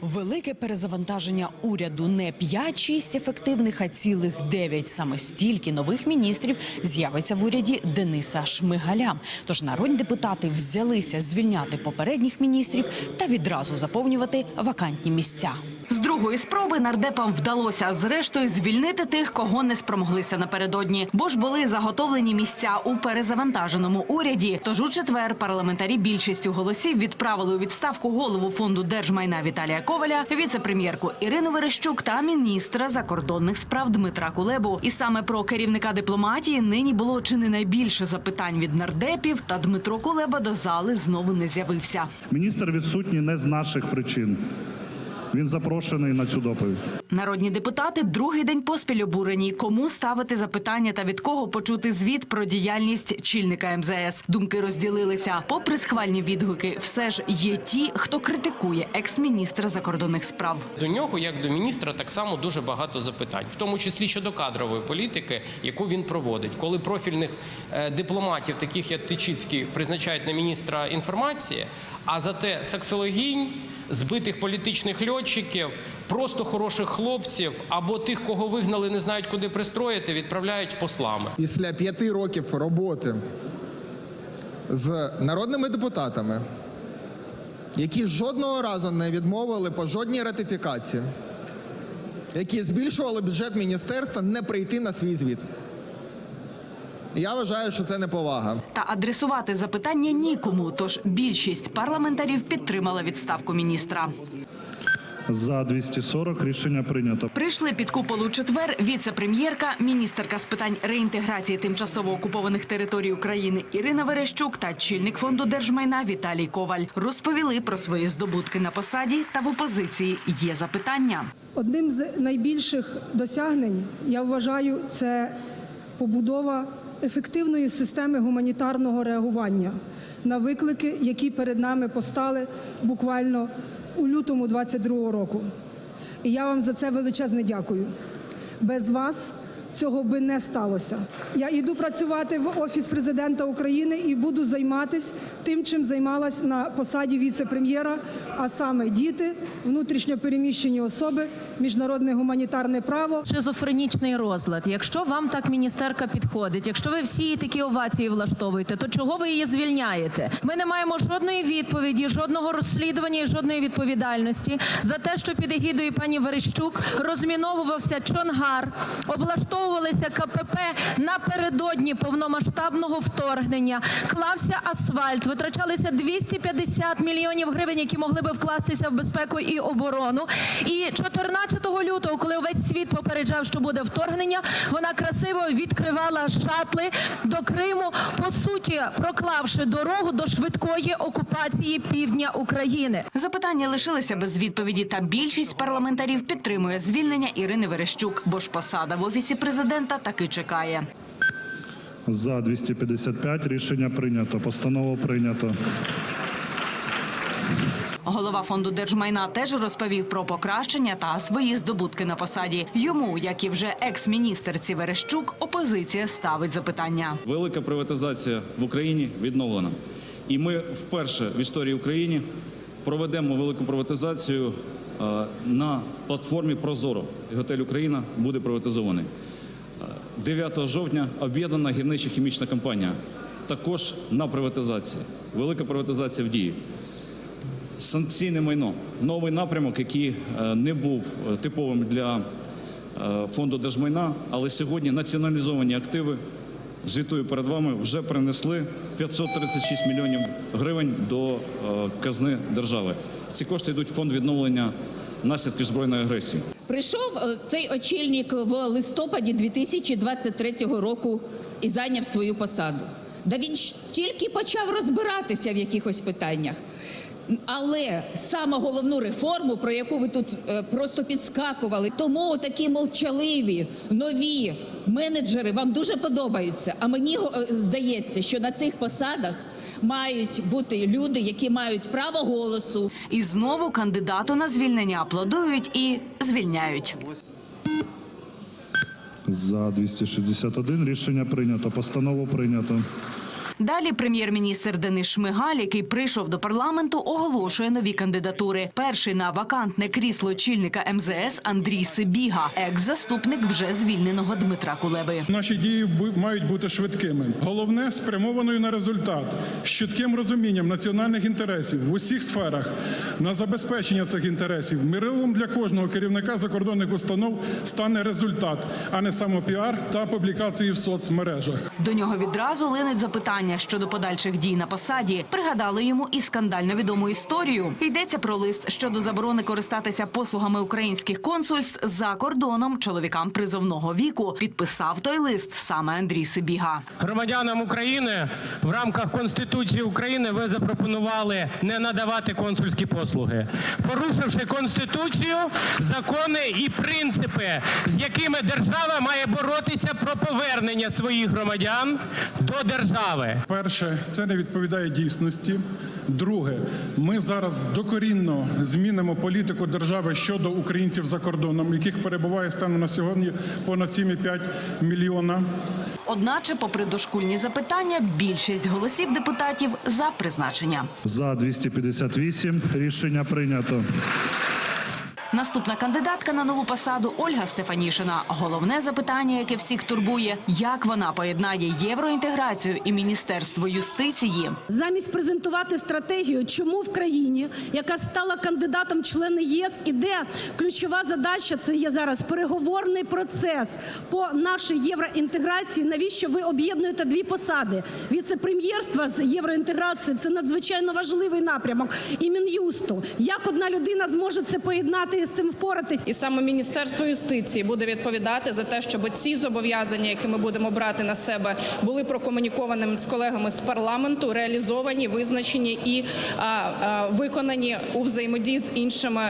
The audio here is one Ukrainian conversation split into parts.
Велике перезавантаження уряду не 5-6 ефективних, а цілих 9. Саме стільки нових міністрів з'явиться в уряді Дениса Шмигаля. Тож народні депутати взялися звільняти попередніх міністрів та відразу заповнювати вакантні місця. З другої спроби нардепам вдалося зрештою звільнити тих, кого не спромоглися напередодні, бо ж були заготовлені місця у перезавантаженому уряді. Тож у четвер парламентарі більшістю голосів відправили у відставку голову фонду держмайна Віталія Коваля, віце-прем'єрку Ірину Верещук та міністра закордонних справ Дмитра Кулебу. І саме про керівника дипломатії нині було чи не найбільше запитань від нардепів. Та Дмитро Кулеба до зали знову не з'явився. Міністр відсутній не з наших причин. Він запрошений на цю доповідь. Народні депутати другий день поспіль обурені. Кому ставити запитання та від кого почути звіт про діяльність чільника МЗС? Думки розділилися. Попри схвальні відгуки, все ж є ті, хто критикує екс-міністра закордонних справ. До нього, як до міністра, так само дуже багато запитань, в тому числі щодо кадрової політики, яку він проводить, коли профільних е, дипломатів, таких як Тичицький, призначають на міністра інформації, а зате саксологінь, збитих політичних льотчиків, просто хороших хлопців або тих, кого вигнали, не знають куди пристроїти, відправляють послами. Після п'яти років роботи з народними депутатами, які жодного разу не відмовили по жодній ратифікації, які збільшували бюджет міністерства, не прийти на свій звіт. Я вважаю, що це неповага. Та адресувати запитання нікому. Тож більшість парламентарів підтримала відставку міністра. За 240 рішення прийнято. Прийшли під купол у четвер віце-прем'єрка, міністерка з питань реінтеграції тимчасово окупованих територій України Ірина Верещук та чільник фонду держмайна Віталій Коваль розповіли про свої здобутки на посаді та в опозиції є запитання. Одним з найбільших досягнень я вважаю це побудова ефективної системи гуманітарного реагування на виклики, які перед нами постали буквально у лютому 22 року. І я вам за це величезне дякую. Без вас цього би не сталося. Я йду працювати в офіс президента України і буду займатися тим, чим займалась на посаді віце-прем'єра, а саме діти, внутрішньо переміщені особи, міжнародне гуманітарне право. шизофренічний розлад. Якщо вам так міністерка підходить, якщо ви всі такі овації влаштовуєте, то чого ви її звільняєте? Ми не маємо жодної відповіді, жодного розслідування і жодної відповідальності за те, що під егідою пані Верещук розміновувався Чонгар, облаштовувалися КПП напередодні повномасштабного вторгнення, клався асфальт, витрачалися 250 мільйонів гривень, які могли би вкластися в безпеку і оборону. І 14 лютого, коли увесь світ попереджав, що буде вторгнення, вона красиво відкривала шатли до Криму, по суті, проклавши дорогу до швидкої окупації півдня України. Запитання лишилися без відповіді, та більшість парламентарів підтримує звільнення Ірини Верещук, бо ж посада в офісі президента таки чекає. За 255 рішення прийнято. Постанову прийнято. Голова фонду держмайна теж розповів про покращення та свої здобутки на посаді. Йому, як і вже екс-міністерці Верещук, опозиція ставить запитання. Велика приватизація в Україні відновлена. І ми вперше в історії України проведемо велику приватизацію е, на платформі Прозоро. Готель Україна буде приватизований. Е, 9 жовтня об'єднана гірничо-хімічна компанія. Також на приватизації. Велика приватизація в дії. Санкційне майно новий напрямок, який е, не був е, типовим для е, фонду держмайна, але сьогодні націоналізовані активи. Звітую перед вами вже принесли 536 мільйонів гривень до казни держави. Ці кошти йдуть в фонд відновлення наслідків збройної агресії. Прийшов е, цей очільник в листопаді 2023 року і зайняв свою посаду. Да він тільки почав розбиратися в якихось питаннях. Але саме головну реформу, про яку ви тут е, просто підскакували, тому такі молчаливі нові менеджери вам дуже подобаються. А мені е, здається, що на цих посадах мають бути люди, які мають право голосу, І знову кандидату на звільнення аплодують і звільняють. За 261 рішення прийнято. Постанову прийнято. Далі прем'єр-міністр Денис Шмигаль, який прийшов до парламенту, оголошує нові кандидатури. Перший на вакантне крісло очільника МЗС Андрій Сибіга, екс-заступник вже звільненого Дмитра Кулеби. Наші дії мають бути швидкими. Головне спрямованою на результат, з чітким розумінням національних інтересів в усіх сферах на забезпечення цих інтересів. Мирилом для кожного керівника закордонних установ стане результат, а не самопіар та публікації в соцмережах. До нього відразу линуть запитання щодо подальших дій на посаді. Пригадали йому і скандально відому історію. Йдеться про лист щодо заборони користатися послугами українських консульств за кордоном чоловікам призовного віку. Підписав той лист саме Андрій Сибіга. Громадянам України в рамках Конституції України ви запропонували не надавати консульські послуги, порушивши Конституцію, закони і принципи, з якими держава має боротися про повернення своїх громадян до держави. Перше, це не відповідає дійсності. Друге, ми зараз докорінно змінимо політику держави щодо українців за кордоном, яких перебуває станом на сьогодні понад 7,5 мільйона. Одначе, попри дошкульні запитання, більшість голосів депутатів за призначення. За 258 рішення прийнято. Наступна кандидатка на нову посаду Ольга Стефанішина. Головне запитання, яке всіх турбує, як вона поєднає євроінтеграцію і міністерство юстиції. Замість презентувати стратегію, чому в країні, яка стала кандидатом члени ЄС, іде ключова задача. Це є зараз переговорний процес по нашій євроінтеграції. Навіщо ви об'єднуєте дві посади? Віце-прем'єрства з євроінтеграції це надзвичайно важливий напрямок. І мін'юсту. Як одна людина зможе це поєднати з цим впоратись? І саме Міністерство юстиції буде відповідати за те, щоб ці зобов'язання, які ми будемо брати на себе, були прокомунікованими з колегами з парламенту, реалізовані, визначені і а, а, виконані у взаємодії з іншими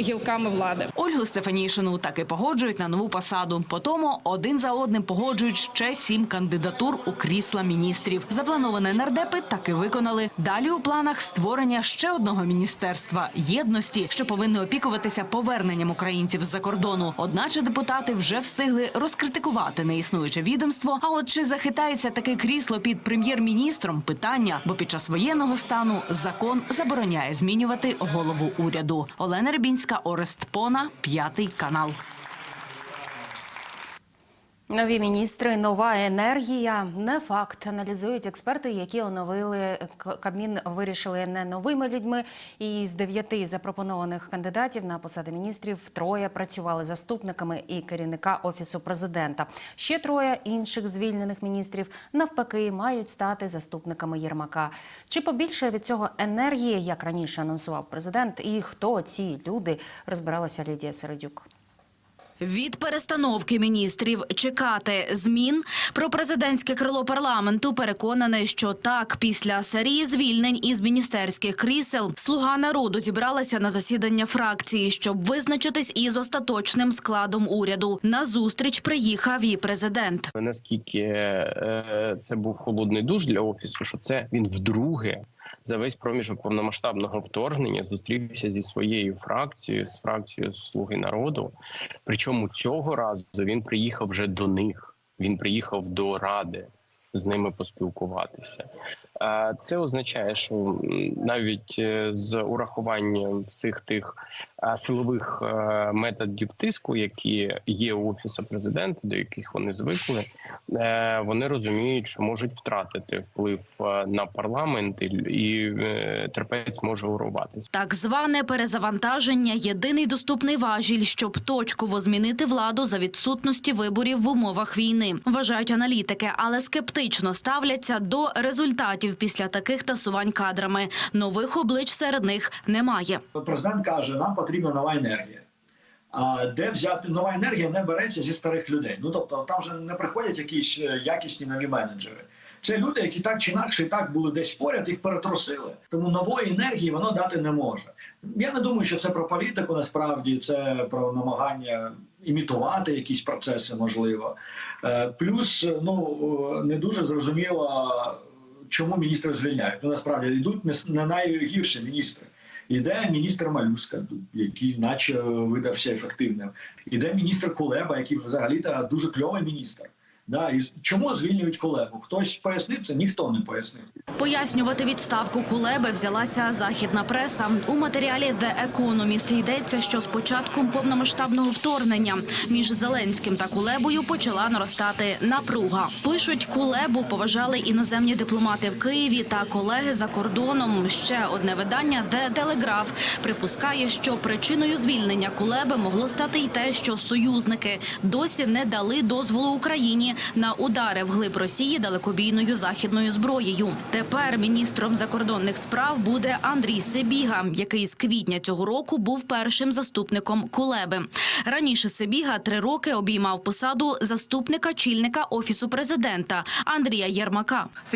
гілками влади. Ольгу Стефанішину таки погоджують на нову посаду. Потому один за одним погоджують ще сім кандидатур у крісла міністрів. Заплановане нардепи таки виконали. Далі у планах створення ще одного міністерства єдності, що повинне опікуватися поверненням українців з-за кордону. Одначе депутати вже встигли розкритикувати неіснуюче відомство. А от чи захитається таке крісло під прем'єр-міністром? Питання, бо під час воєнного стану закон забороняє змінювати голову уряду. Олена Рибінська, Орест Пона, п'ятий канал. Нові міністри, нова енергія не факт. Аналізують експерти, які оновили Кабмін. Вирішили не новими людьми. І з дев'яти запропонованих кандидатів на посади міністрів троє працювали заступниками і керівника офісу президента. Ще троє інших звільнених міністрів навпаки мають стати заступниками Єрмака. Чи побільше від цього енергії, як раніше анонсував президент, і хто ці люди розбиралася Лідія Середюк. Від перестановки міністрів чекати змін про президентське крило парламенту переконане, що так після серії звільнень із міністерських крісел слуга народу зібралася на засідання фракції, щоб визначитись із остаточним складом уряду. На зустріч приїхав і президент. Наскільки е, це був холодний душ для офісу, що це він вдруге за весь проміжок повномасштабного вторгнення зустрівся зі своєю фракцією, з фракцією Слуги народу. Причому цього разу він приїхав вже до них. Він приїхав до ради з ними поспілкуватися. Це означає, що навіть е, з урахуванням всіх тих силових е, методів тиску, які є у офісу президента, до яких вони звикли, е, вони розуміють, що можуть втратити вплив на парламент і, терпець може урватися. Так зване перезавантаження єдиний доступний важіль, щоб точково змінити владу за відсутності виборів в умовах війни. Вважають аналітики, але скептично ставляться до результатів після таких тасувань кадрами. Нових облич серед них немає. Президент каже, нам потрібна нова енергія. А де взяти нова енергія не береться зі старих людей. Ну тобто там вже не приходять якісь е, якісні нові менеджери. Це люди, які так чи інакше і так були десь поряд, їх перетрусили. Тому нової енергії воно дати не може. Я не думаю, що це про політику. Насправді це про намагання імітувати якісь процеси, можливо. Е, Плюс ну е, не дуже зрозуміло, чому міністри звільняють. Ну насправді йдуть не найгірші міністри. Іде міністр Малюска, який наче видався ефективним. Іде міністр Кулеба, який взагалі дуже кльовий міністр. Да, і чому звільнюють колегу? Хтось пояснив це, ніхто не пояснив. Пояснювати відставку Кулеби взялася західна преса. У матеріалі The Economist йдеться, що з початком повномасштабного вторгнення між Зеленським та Кулебою почала наростати напруга. Пишуть, Кулебу поважали іноземні дипломати в Києві та колеги за кордоном. Ще одне видання The Telegraph припускає, що причиною звільнення Кулеби могло стати й те, що союзники досі не дали дозволу Україні на удари вглиб Росії далекобійною західною зброєю. Тепер міністром закордонних справ буде Андрій Сибіга, який з квітня цього року був першим заступником Кулеби. Раніше Сибіга три роки обіймав посаду заступника чільника офісу президента Андрія Єрмака.